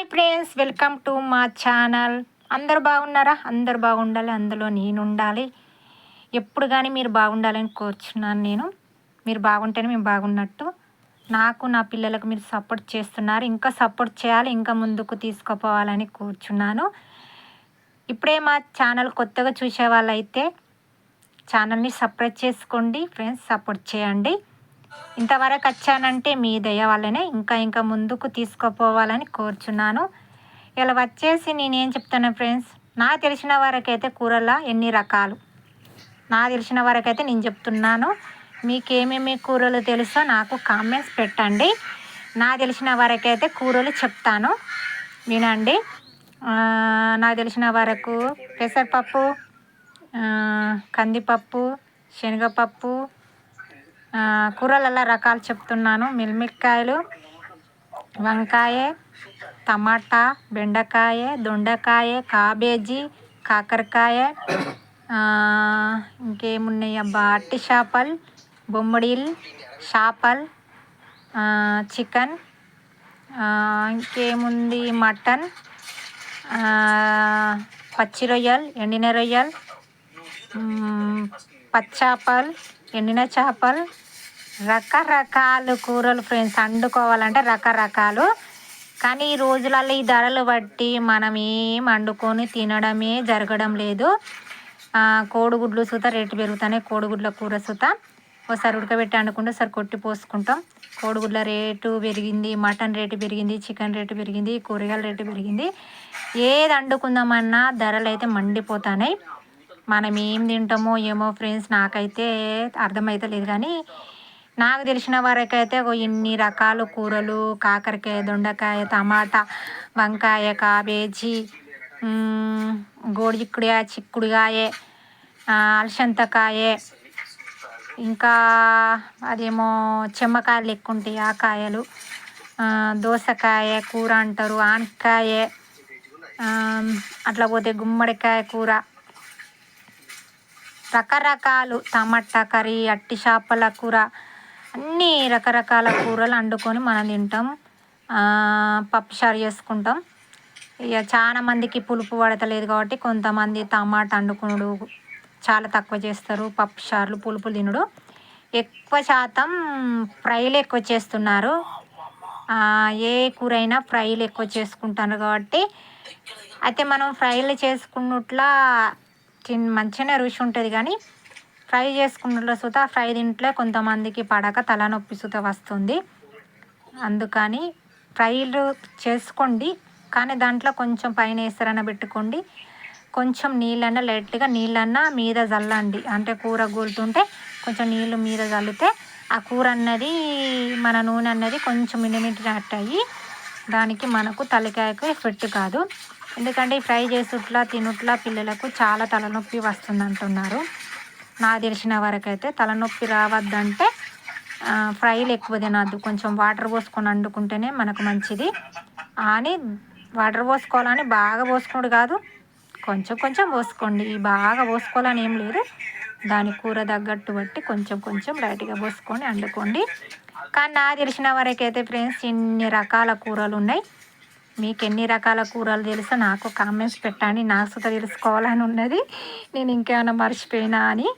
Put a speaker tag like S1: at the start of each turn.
S1: Hi friends welcome to మా channel. అందరు బాగున్నారా? అందరు బాగుండాలి. అందులో నేను ఉండాలి ఎప్పుడు కానీ మీరు బాగుండాలని కోరుచున్నాను నేను. మీరు బాగుంటేనే మేము బాగున్నట్టు. నాకు నా పిల్లలకు మీరు సపోర్ట్ చేస్తున్నారు. ఇంకా సపోర్ట్ చేయాలి. ఇంకా ముందుకు తీసుకుపోవాలని కూర్చున్నాను. ఇప్పుడే మా ఛానల్ కొత్తగా చూసే వాళ్ళైతే ఛానల్ని సబ్స్క్రైబ్ చేసుకోండి. ఫ్రెండ్స్ సపోర్ట్ చేయండి. ఇంతవరకు వచ్చానంటే మీ దయ వల్లనే ఇంకా ఇంకా ముందుకు తీసుకుపోవాలని కోరుచున్నాను. ఇలా వచ్చేసి నేనేం చెప్తాను ఫ్రెండ్స్ నాకు తెలిసిన వరకైతే కూరల ఎన్ని రకాలు? నా తెలిసిన వరకైతే నేను చెప్తున్నాను. మీకు ఏమేమి కూరలు తెలుసో నాకు కామెంట్స్ పెట్టండి. నా తెలిసిన వరకైతే కూరలు చెప్తాను. వినండి. నాకు తెలిసిన వరకు పెసరపప్పు కందిపప్పు శనగపప్పు కూరలలో రకాలు చెప్తున్నాను. మిల్మిక్కాయలు వంకాయ టమాటా బెండకాయ దొండకాయ కాబేజీ కాకరకాయ ఇంకేమున్నాయి అబ్బా? అట్టి చేపలు బొమ్మడిల్ చేపలు చికెన్ ఇంకేముంది? మటన్ పచ్చి రొయ్యలు ఎండిన రొయ్యలు పచ్చాపలు ఎండిన చేపలు రకరకాలు కూరలు ఫ్రెండ్స్ వండుకోవాలంటే రకరకాలు. కానీ ఈ రోజులలో ఈ ధరలు బట్టి మనం ఏం వండుకొని తినడమే జరగడం లేదు. కోడిగుడ్లు సూత రేటు పెరుగుతానే కోడిగుడ్ల కూర సూత ఒకసారి ఉడకబెట్టి వండుకుంటే ఒకసారి కొట్టి పోసుకుంటాం. కోడిగుడ్ల రేటు పెరిగింది మటన్ రేటు పెరిగింది చికెన్ రేటు పెరిగింది కూరగాయల రేటు పెరిగింది. ఏది వండుకుందామన్నా ధరలు అయితే మండిపోతున్నాయి. మనం ఏం తింటామో ఏమో ఫ్రెండ్స్ నాకైతే అర్థమైతే లేదు కానీ నాకు తెలిసిన వరకైతే ఒక ఇన్ని రకాల కూరలు కాకరకాయ దొండకాయ టమాటా వంకాయ కాబేజీ మ్, చిక్కుడుకాయ అలసంతకాయ ఇంకా అదేమో చెమ్మకాయలు లెక్క ఉంటాయి ఆ కాయలు దోసకాయ కూర అంటారు ఆనకాయ అట్లా పోతే గుమ్మడికాయ కూర రకరకాలు టమాటా కర్రీ అట్టి చేపల కూర అన్నీ రకరకాల కూరలు వండుకొని మనం తింటాం. పప్పుచారు చేసుకుంటాం. ఇక చాలా మందికి పులుపు పడతలేదు కాబట్టి కొంతమంది టమాటా వండుకునుడు చాలా తక్కువ చేస్తారు. పప్పుచారులు పులుపు తినుడు. ఎక్కువ శాతం ఫ్రైలు ఎక్కువ చేస్తున్నారు. ఏ కూర అయినా ఫ్రైలు ఎక్కువ చేసుకుంటారు కాబట్టి అయితే మనం ఫ్రైలు చేసుకున్నట్లా తిన్ మంచిగానే రుచి ఉంటుంది కానీ ఫ్రై చేసుకున్నట్లో సుత ఫ్రై తింటే కొంతమందికి పడక తలనొప్పి సుత వస్తుంది. అందుకని ఫ్రైలు చేసుకోండి కానీ దాంట్లో కొంచెం పైన వేస్తారన్న పెట్టుకోండి. కొంచెం నీళ్ళన్నా లైట్గా నీళ్ళన్నా మీద చల్లండి అంటే కూర గోలుతుంటే కొంచెం నీళ్ళు మీద చల్లితే ఆ కూర అన్నది మన నూనె అన్నది కొంచెం మినిమిటి అయ్యి దానికి మనకు తలకాయకు ఎఫెక్ట్ కాదు. ఎందుకంటే ఈ ఫ్రై చేసుట్లా తినుట్లా పిల్లలకు చాలా తలనొప్పి వస్తుంది అంటున్నారు నాకు తెలిసిన వరకైతే తలనొప్పి రావద్దంటే ఫ్రైలు ఎక్కువ తినద్దు కొంచెం వాటర్ పోసుకొని వండుకుంటేనే మనకు మంచిది. అని వాటర్ పోసుకోవాలని బాగా పోసుకున్నాడు కాదు. కొంచెం కొంచెం పోసుకోండి. బాగా పోసుకోవాలని ఏం లేదు. దాని కూర తగ్గట్టు బట్టి కొంచెం కొంచెం లైట్గా పోసుకొని వండుకోండి కానీ నాకు తెలిసిన వరకైతే ఫ్రెండ్స్ ఇన్ని రకాల కూరలు ఉన్నాయి. మీకు ఎన్ని రకాల కూరలు తెలుసో నాకు కామెంట్స్ పెట్టండి. నాకు సుత తెలుసుకోవాలని ఉన్నది. నేను ఇంకేమైనా మర్చిపోయినా అని.